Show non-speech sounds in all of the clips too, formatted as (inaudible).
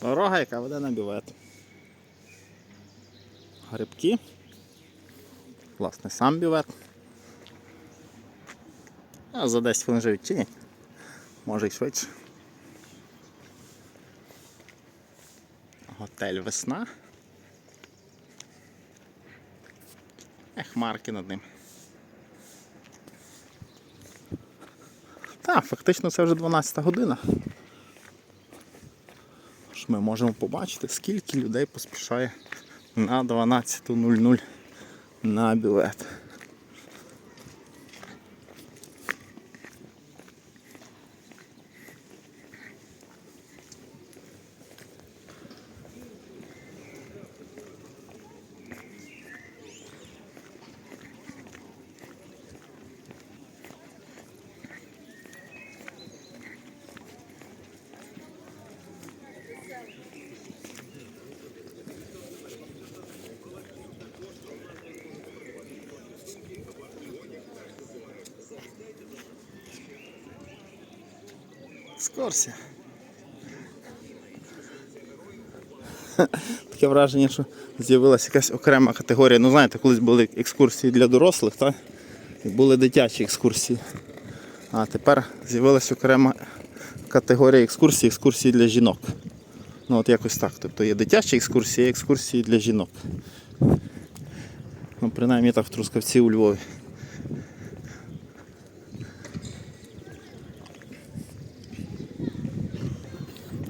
Дорога, яка веде на бювет. Грибки. Власне, сам бювет. А за 10 хвилин вже відчинять. Може й швидше. Готель весна. Хмарки над ним. Так, фактично це вже 12 година. Ми можемо побачити, скільки людей поспішає на 12.00 на білет. Скорся. (laughs) Таке враження, що з'явилася якась окрема категорія. Ну, знаєте, колись були екскурсії для дорослих, так? І були дитячі екскурсії. А тепер з'явилася окрема категорія екскурсій, екскурсії для жінок. Ну от якось так. Тобто є дитячі екскурсії, є екскурсії для жінок. Ну, принаймні так в Трускавці у Львові.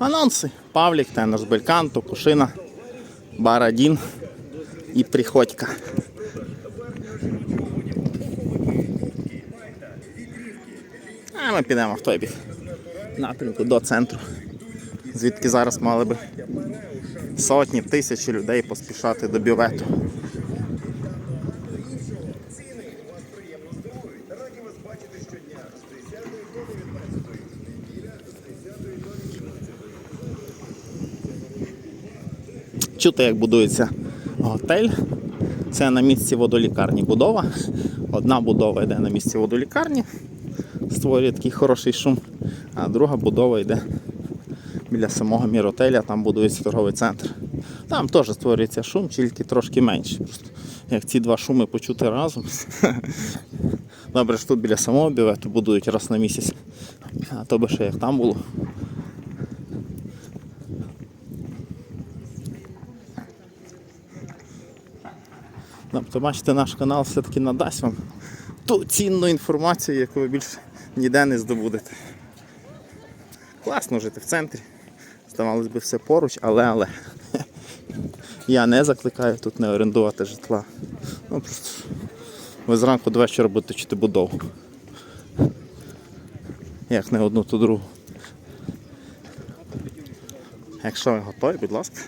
Анонси. Павлік, Тенор Бельканто, Кушина, Барадін і Приходька. А ми підемо в той бік. Напрямку до центру. Звідки зараз мали би сотні тисячі людей поспішати до бювету. Чути, як будується готель. Це на місці водолікарні будова. Одна будова йде на місці водолікарні, створює такий хороший шум, а друга будова йде біля самого міротеля, там будується торговий центр. Там теж створюється шум, тільки трошки менше. Просто як ці два шуми почути разом. Добре, що тут біля самого бювету будують раз на місяць. А то би ще як там було. Тобто, бачите, наш канал все-таки надасть вам ту цінну інформацію, яку ви більше ніде не здобудете. Класно жити в центрі. Здавалось би, все поруч, але але. (laughs) Я не закликаю тут не орендувати житла. Ну просто ви зранку до вечора будете чути будову. Як не одну, то другу. Якщо ви готові, будь ласка.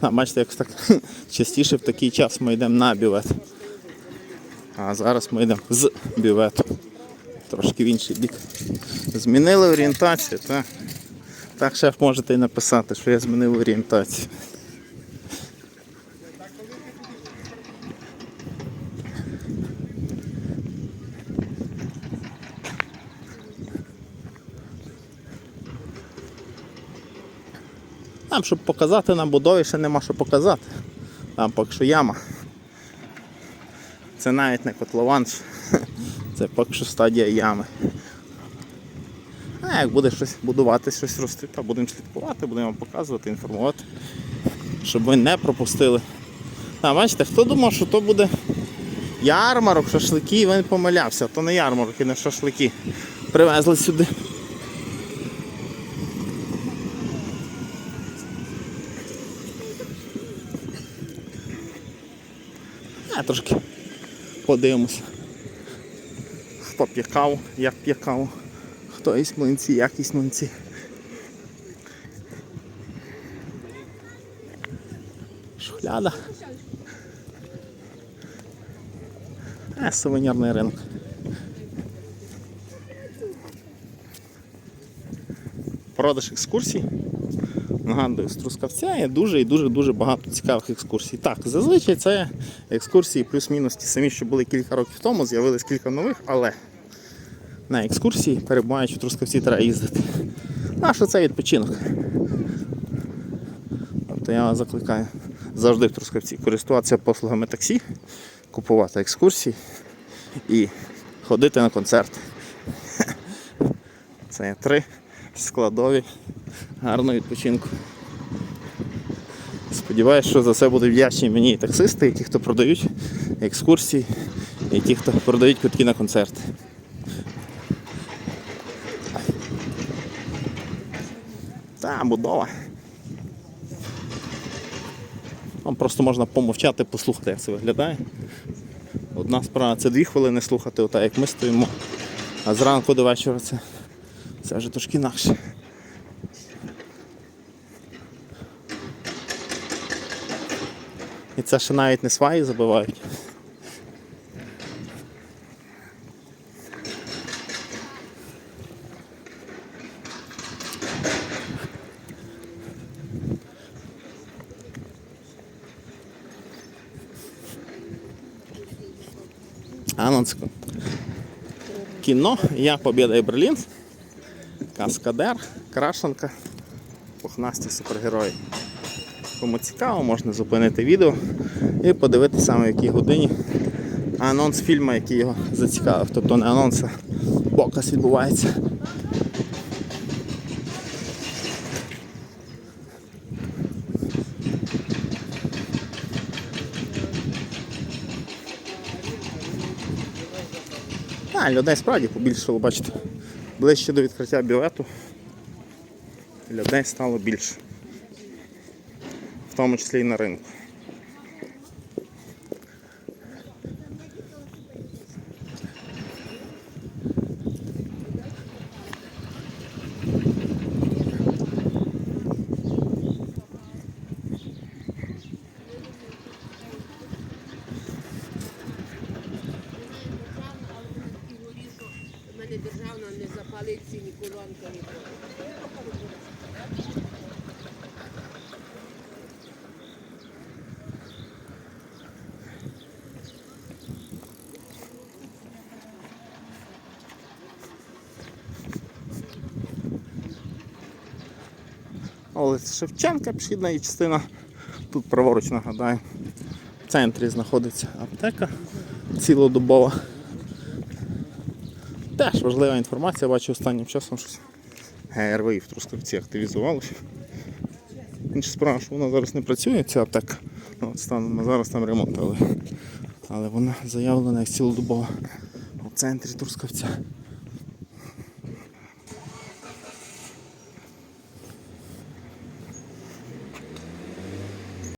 А, бачите, як так (laughs) частіше в такий час ми йдемо на бювет. А зараз ми йдемо з бювету. Трошки в інший бік. Змінили орієнтацію, так? Так, шеф, можете і написати, що я змінив орієнтацію. Там, щоб показати на будові, ще нема що показати. Там поки що яма. Це навіть не котлован, це поки що стадія ями. А як буде щось будувати, щось рости, то будемо слідкувати, будемо показувати, інформувати, щоб ви не пропустили. А бачите, хто думав, що то буде ярмарок, шашлики, він помилявся, то не ярмарок і не шашлики. Привезли сюди. Трошки подивимося. Хто п'є як п'є хто їсть млинці, як їсть млинці. Шухляда. А, сувенірний ринок. Продаж екскурсій. Нагадую, з Трускавця є дуже і дуже дуже багато цікавих екскурсій. Так, зазвичай це екскурсії плюс-мінус ті самі, що були кілька років тому, з'явилось кілька нових, але на екскурсії, перебуваючи в Трускавці, треба їздити. А що це відпочинок? Тобто я вас закликаю завжди в Трускавці користуватися послугами таксі, купувати екскурсії і ходити на концерти. Це три складові гарного відпочинку. Сподіваюсь, що за це будуть вдячні мені і таксисти, і ті, хто продають екскурсії, і ті, хто продають квитки на концерти. Та, будова. Вам просто можна помовчати, послухати, як це виглядає. Одна справа це дві хвилини слухати, отак як ми стоїмо. А зранку до вечора це, це вже трошки інакше. І це ще навіть не сваї забивають. Анонс. Кіно Я Побєда і Берлін. Каскадер, Крашенка, пухнасті супергерої. Кому цікаво, можна зупинити відео і подивитися в якій годині анонс фільму, який його зацікавив. Тобто не анонс, а показ відбувається. А, людей справді побільшало, бачите. Ближче до відкриття білету людей стало більше. В тому числі і на ринку. Вулиця Шевченка, пішідна її частина. Тут праворуч нагадаю. В центрі знаходиться аптека цілодобова. Теж важлива інформація, бачу останнім часом щось ГРВІ в Трускавці активізувалося. Інша справа, що вона зараз не працює, ця аптека. Ну, От станом зараз там ремонт, але, але вона заявлена як цілодобова у центрі Трускавця.